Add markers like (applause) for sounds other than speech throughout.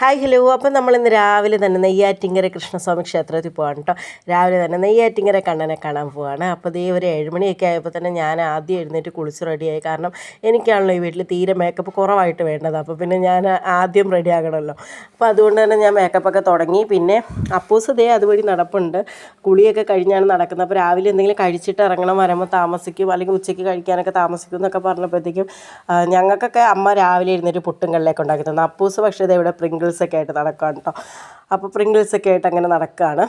Hi hello അപ്പം നമ്മൾ ഇന്ന് രാവിലെ തന്നെ നെയ്യാറ്റിങ്കര കൃഷ്ണസ്വാമി ക്ഷേത്രത്തിൽ പോവാണ് കേട്ടോ രാവിലെ തന്നെ നെയ്യാറ്റിങ്കര കണ്ണനെ കാണാൻ പോവാണ്. അപ്പോൾ ദേ ഒരു ഏഴുമണിയൊക്കെ ആയപ്പോൾ തന്നെ ഞാൻ ആദ്യം എഴുന്നേറ്റ് കുളിച്ച് റെഡിയായി കാരണം എനിക്കാണല്ലോ ഈ വീട്ടിൽ തീരെ മേക്കപ്പ് കുറവായിട്ട് വേണ്ടത്. അപ്പോൾ പിന്നെ ഞാൻ ആദ്യം റെഡി ആകണമല്ലോ. അപ്പോൾ അതുകൊണ്ട് തന്നെ ഞാൻ മേക്കപ്പൊക്കെ തുടങ്ങി. പിന്നെ അപ്പൂസ് ദേ അതുവഴി നടപ്പുണ്ട്. കുളിയൊക്കെ കഴിഞ്ഞാണ് നടക്കുന്നത്. അപ്പോൾ രാവിലെ എന്തെങ്കിലും കഴിച്ചിട്ട് ഇറങ്ങണം വരുമ്പോൾ താമസിക്കും. അല്ലെങ്കിൽ ഉച്ചയ്ക്ക് കഴിക്കാനൊക്കെ താമസിക്കും എന്നൊക്കെ പറഞ്ഞപ്പോഴത്തേക്കും ഞങ്ങൾക്കൊക്കെ അമ്മ രാവിലെ എഴുന്നേറ്റ് പുട്ടും കള്ളിയൊക്കെ ഉണ്ടാക്കി തന്നു. അപ്പൂസ് പക്ഷേ ദേ ഇവിടെ പ്രിങ്കിൾസ് ഒക്കെ ആയിട്ട് നടക്കുകയാണ് കേട്ടോ അപ്പോൾ പ്രിങ്കിൾസ് ഒക്കെ ആയിട്ട് അങ്ങനെ നടക്കുകയാണ്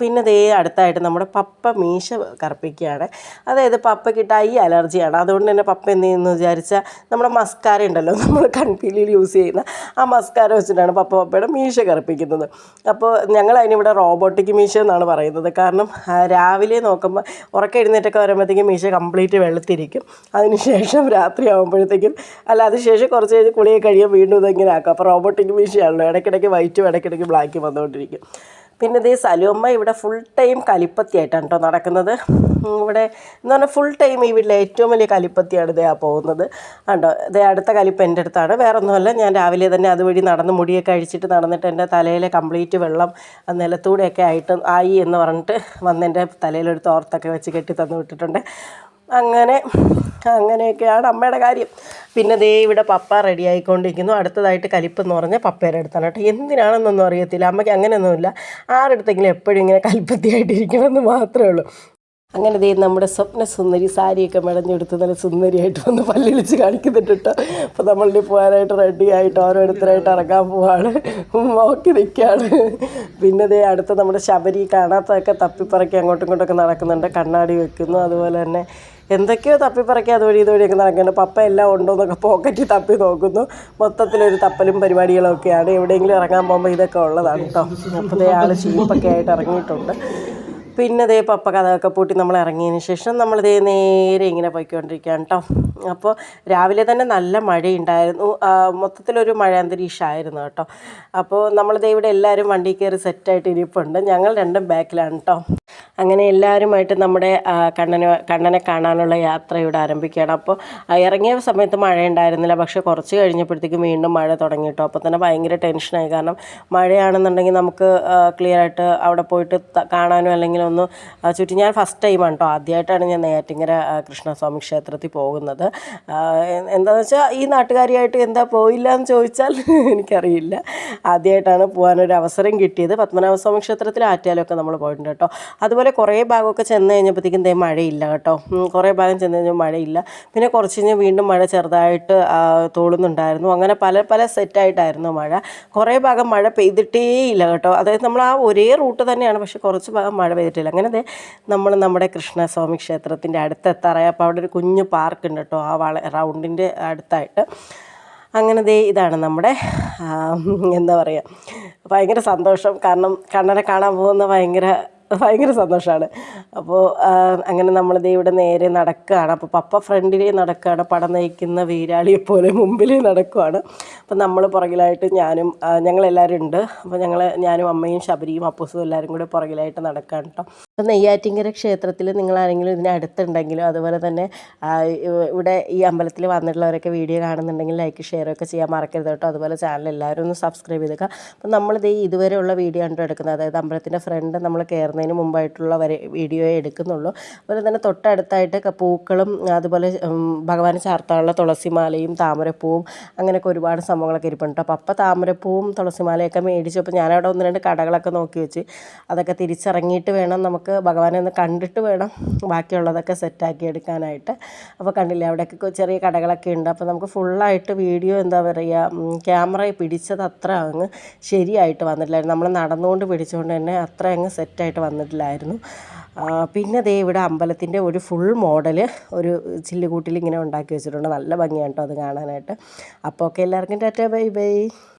പിന്നെ ദേ അടുത്തായിട്ട് നമ്മുടെ പപ്പ മീശ കറുപ്പിക്കുകയാണ്. അതായത് പപ്പയ്ക്കിട്ട് ഐ അലർജിയാണ്. അതുകൊണ്ട് തന്നെ പപ്പ എന്ത് ചെയ്യുന്നു വിചാരിച്ചാൽ നമ്മുടെ മസ്കാര ഉണ്ടല്ലോ നമ്മൾ കൺപീലിയിൽ യൂസ് ചെയ്യുന്ന ആ മസ്കാര വെച്ചിട്ടാണ് പപ്പ പപ്പയുടെ മീശ കറുപ്പിക്കുന്നത്. അപ്പോൾ ഞങ്ങൾ അതിനിവിടെ റോബോട്ടിക് മീശ എന്നാണ് പറയുന്നത്. കാരണം രാവിലെ നോക്കുമ്പോൾ ഉറക്കം എഴുന്നേറ്റൊക്കെ വരുമ്പോഴത്തേക്കും മീശ കംപ്ലീറ്റ് വെള്ളത്തിരിക്കും. അതിനുശേഷം രാത്രി ആകുമ്പോഴത്തേക്കും അല്ല അതിനുശേഷം കുറച്ച് കഴിഞ്ഞ് കുളിയെ കഴിയാൻ വീണ്ടും ഇതെങ്ങനെ ആക്കും. അപ്പോൾ റോബോട്ടിക് മീശയാണല്ലോ. ഇടയ്ക്കിടയ്ക്ക് വൈറ്റും ഇടയ്ക്കിടയ്ക്ക് ബ്ലാക്കും വന്നുകൊണ്ടിരിക്കും. പിന്നെ ഇതേ സലുമ്മ ഇവിടെ ഫുൾ ടൈം കലിപ്പത്തിയായിട്ടാണ് കേട്ടോ നടക്കുന്നത്. ഇവിടെ എന്ന് പറഞ്ഞാൽ ഫുൾ ടൈം ഈ വീട്ടിലെ ഏറ്റവും വലിയ കലിപ്പത്തിയാണ് ഇതേ ആ പോകുന്നത്. കണ്ടോ? ഇതേ അടുത്ത കലിപ്പ് എന്റെ അടുത്താണ്. വേറെ ഒന്നുമല്ല ഞാൻ രാവിലെ തന്നെ അതുവഴി നടന്ന് മുടിയൊക്കെ അഴിച്ചിട്ട് നടന്നിട്ട് എന്റെ തലയിലെ കംപ്ലീറ്റ് വെള്ളം നിലത്തൂടെയൊക്കെ ആയിട്ട് ആയി എന്ന് പറഞ്ഞിട്ട് വന്ന് എന്റെ തലയിലൊരു തോർത്തൊക്കെ വെച്ച് കെട്ടി തന്നു വിട്ടിട്ടുണ്ട്. അങ്ങനെ അങ്ങനെയൊക്കെയാണ് അമ്മയുടെ കാര്യം. പിന്നെ ദേ ഇവിടെ പപ്പ റെഡി ആയിക്കൊണ്ടിരിക്കുന്നു. അടുത്തതായിട്ട് കലിപ്പ് എന്ന് പറഞ്ഞാൽ പപ്പയുടെ അടുത്താണ് കേട്ടോ. എന്തിനാണെന്നൊന്നും അറിയത്തില്ല. അമ്മയ്ക്ക് അങ്ങനെയൊന്നുമില്ല. ആരുടെ അടുത്തെങ്കിലും എപ്പോഴും ഇങ്ങനെ കൽപ്പത്തിയായിട്ടിരിക്കണമെന്ന് മാത്രമേ ഉള്ളൂ. അങ്ങനെ ദേ നമ്മുടെ സ്വപ്ന സുന്ദരി സാരിയൊക്കെ മെടഞ്ഞെടുത്ത് നല്ല സുന്ദരിയായിട്ട് വന്ന് പല്ലിളിച്ച് കാണിക്കുന്നുണ്ട് കേട്ടോ. അപ്പോൾ നമ്മളുടെ പോകാനായിട്ട് റെഡി ആയിട്ട് ഓരോരുത്തരായിട്ട് ഇറങ്ങാൻ പോവാണ്. നോക്കി നിൽക്കുകയാണ് പിന്നെ ദേ അടുത്ത നമ്മുടെ ശബരി കാണാത്തതൊക്കെ തപ്പിപ്പറക്കി അങ്ങോട്ടും ഇങ്ങോട്ടൊക്കെ നടക്കുന്നുണ്ട്. കണ്ണാടി വെക്കുന്നു. അതുപോലെ തന്നെ എന്തൊക്കെയോ തപ്പിപ്പറക്കി അതുവഴി ഇതുവഴിയൊക്കെ നടക്കുന്നുണ്ട്. പപ്പ എല്ലാം ഉണ്ടോ എന്നൊക്കെ പോക്കറ്റിൽ തപ്പി നോക്കുന്നു. മൊത്തത്തിലൊരു തപ്പലും പരിപാടികളൊക്കെയാണ്. എവിടെയെങ്കിലും ഇറങ്ങാൻ പോകുമ്പോൾ ഇതൊക്കെ ഉള്ളതാണ് കേട്ടോ. അപ്പോൾ ആൾ ഷീപ്പൊക്കെ ആയിട്ട് ഇറങ്ങിയിട്ടുണ്ട്. പിന്നെ ദേ പപ്പ കഥയൊക്കെ പൂട്ടി നമ്മൾ ഇറങ്ങിയതിന് ശേഷം നമ്മൾ ദേ നേരെ ഇങ്ങനെ പോയിക്കൊണ്ടിരിക്കുകയാണ് കേട്ടോ അപ്പോൾ രാവിലെ തന്നെ നല്ല മഴയുണ്ടായിരുന്നു. മൊത്തത്തിലൊരു മഴ അന്തരീക്ഷമായിരുന്നു കേട്ടോ. അപ്പോൾ നമ്മൾ ദേ ഇവിടെ എല്ലാവരും വണ്ടി കയറി സെറ്റായിട്ട് ഇരിപ്പുണ്ട്. ഞങ്ങൾ രണ്ടും ബാക്കിലാണ് കേട്ടോ അങ്ങനെ എല്ലാവരുമായിട്ട് നമ്മുടെ കണ്ണന് കണ്ണനെ കാണാനുള്ള യാത്ര ഇവിടെ ആരംഭിക്കുകയാണ്. അപ്പോൾ ഇറങ്ങിയ സമയത്ത് മഴ ഉണ്ടായിരുന്നില്ല പക്ഷേ കുറച്ച് കഴിഞ്ഞപ്പോഴത്തേക്കും വീണ്ടും മഴ തുടങ്ങി കേട്ടോ അപ്പോൾ തന്നെ ഭയങ്കര ടെൻഷനായി. കാരണം മഴയാണെന്നുണ്ടെങ്കിൽ നമുക്ക് ക്ലിയർ ആയിട്ട് അവിടെ പോയിട്ട് കാണാനോ അല്ലെങ്കിൽ ഒന്ന് ചുറ്റി. ഞാൻ ഫസ്റ്റ് ടൈമാണ് കേട്ടോ ആദ്യമായിട്ടാണ് ഞാൻ നെയ്യാറ്റിങ്ങര കൃഷ്ണസ്വാമി ക്ഷേത്രത്തിൽ പോകുന്നത്. എന്താണെന്ന് വെച്ചാൽ ഈ നാട്ടുകാരിയായിട്ട് എന്താ പോയില്ല എന്ന് ചോദിച്ചാൽ (laughs) എനിക്കറിയില്ല. ആദ്യമായിട്ടാണ് പോകാനൊരു അവസരം കിട്ടിയത്. പത്മനാഭസ്വാമി ക്ഷേത്രത്തിൽ ആറ്റാലൊക്കെ നമ്മൾ പോയിട്ടുണ്ട് കേട്ടോ അതുപോലെ കുറേ ഭാഗമൊക്കെ ചെന്ന് കഴിഞ്ഞപ്പോഴത്തേക്കും ദേ മഴയില്ല കേട്ടോ കുറേ ഭാഗം ചെന്ന് കഴിഞ്ഞാൽ മഴയില്ല. പിന്നെ കുറച്ച് കഴിഞ്ഞ് വീണ്ടും മഴ ചെറുതായിട്ട് തോളുന്നുണ്ടായിരുന്നു. അങ്ങനെ പല പല സെറ്റായിട്ടായിരുന്നു മഴ. കുറേ ഭാഗം മഴ പെയ്തിട്ടേ ഇല്ല കേട്ടോ അതായത് നമ്മൾ ആ ഒരേ റൂട്ട് തന്നെയാണ് പക്ഷേ കുറച്ച് ഭാഗം മഴ പെയ്തിട്ടില്ല അങ്ങനെ നമ്മൾ നമ്മുടെ കൃഷ്ണസ്വാമി ക്ഷേത്രത്തിന്റെ അടുത്തെത്താറായി. അപ്പോൾ അവിടെ ഒരു കുഞ്ഞു പാർക്ക് ഉണ്ട് കേട്ടോ ആ വള റൗണ്ടിന്റെ അടുത്തായിട്ട്. അങ്ങനെ ദേ ഇതാണ് നമ്മുടെ എന്താ പറയുക ഭയങ്കര സന്തോഷം. കാരണം കണ്ണനെ കാണാൻ പോകുന്ന ഭയങ്കര ഭയങ്കര സന്തോഷമാണ് അപ്പോൾ അങ്ങനെ നമ്മൾ ഇവിടെ നേരെ നടക്കുകയാണ് അപ്പോൾ പപ്പ ഫ്രണ്ടിലേ നടക്കുകയാണ് പടം നയിക്കുന്ന വീരാളിയെ പോലെ മുമ്പിലേ നടക്കുകയാണ് അപ്പോൾ നമ്മൾ പുറകിലായിട്ട് ഞാനും ഞങ്ങളെല്ലാവരും ഉണ്ട് അപ്പോൾ ഞങ്ങൾ ഞാനും അമ്മയും ശബരിയും അപ്പൂസും എല്ലാവരും കൂടെ പുറകിലായിട്ട് നടക്കുകയാണ് കേട്ടോ അപ്പോൾ നെയ്യാറ്റിങ്കര ക്ഷേത്രത്തിൽ നിങ്ങൾ ആരെങ്കിലും ഇതിന് അടുത്തുണ്ടെങ്കിലോ അതുപോലെ തന്നെ ഇവിടെ ഈ അമ്പലത്തിൽ വന്നിട്ടുള്ളവരൊക്കെ വീഡിയോ കാണുന്നുണ്ടെങ്കിൽ ലൈക്ക് ഷെയർ ഒക്കെ ചെയ്യാൻ മറക്കരുത് കേട്ടോ. അതുപോലെ ചാനൽ എല്ലാവരും ഒന്ന് സബ്സ്ക്രൈബ് ചെയ്തേക്കുക അപ്പം നമ്മളിത് ഇതുവരെയുള്ള വീഡിയോ ആണ് എടുക്കുന്നത്. അതായത് അമ്പലത്തിന്റെ ഫ്രണ്ട് നമ്മൾ കയറുന്നതിന് മുമ്പായിട്ടുള്ള വരെ വീഡിയോയെ എടുക്കുന്നുള്ളൂ. അതുപോലെ തന്നെ തൊട്ടടുത്തായിട്ട് പൂക്കളും അതുപോലെ ഭഗവാൻ ചാർത്താനുള്ള തുളസിമാലയും താമരപ്പൂവും അങ്ങനെയൊക്കെ ഒരുപാട് സംഭവങ്ങളൊക്കെ ഇരിപ്പുണ്ട് അപ്പോൾ അപ്പം താമരപ്പൂവും തുളസിമാലയൊക്കെ മേടിച്ചു അപ്പോൾ ഞാനവിടെ ഒന്ന് രണ്ട് കടകളൊക്കെ നോക്കി വെച്ച് അതൊക്കെ തിരിച്ചിറങ്ങിയിട്ട് വേണം നമുക്ക് ഭഗവാനെ ഒന്ന് കണ്ടിട്ട് വേണം ബാക്കിയുള്ളതൊക്കെ സെറ്റാക്കി എടുക്കാനായിട്ട്. അപ്പോൾ കണ്ടില്ലേ അവിടെയൊക്കെ ചെറിയ കടകളൊക്കെ ഉണ്ട്. അപ്പോൾ നമുക്ക് ഫുള്ളായിട്ട് വീഡിയോ എന്താ പറയുക ക്യാമറ പിടിച്ചത് അത്ര അങ്ങ് ശരിയായിട്ട് വന്നിട്ടില്ലായിരുന്നു. നമ്മൾ നടന്നുകൊണ്ട് പിടിച്ചുകൊണ്ട് തന്നെ അത്ര അങ്ങ് സെറ്റായിട്ട് വന്നിട്ടില്ലായിരുന്നു. പിന്നെ ദേ ഇവിടെ അമ്പലത്തിന്റെ ഒരു ഫുൾ മോഡൽ ഒരു ചില്ലുകൂട്ടിൽ ഇങ്ങനെ ഉണ്ടാക്കി വെച്ചിട്ടുണ്ട്. നല്ല ഭംഗിയാണ് കേട്ടോ അത് കാണാനായിട്ട്. അപ്പോൾ ഓക്കെ എല്ലാവർക്കും ടാറ്റ ബൈ ബൈ.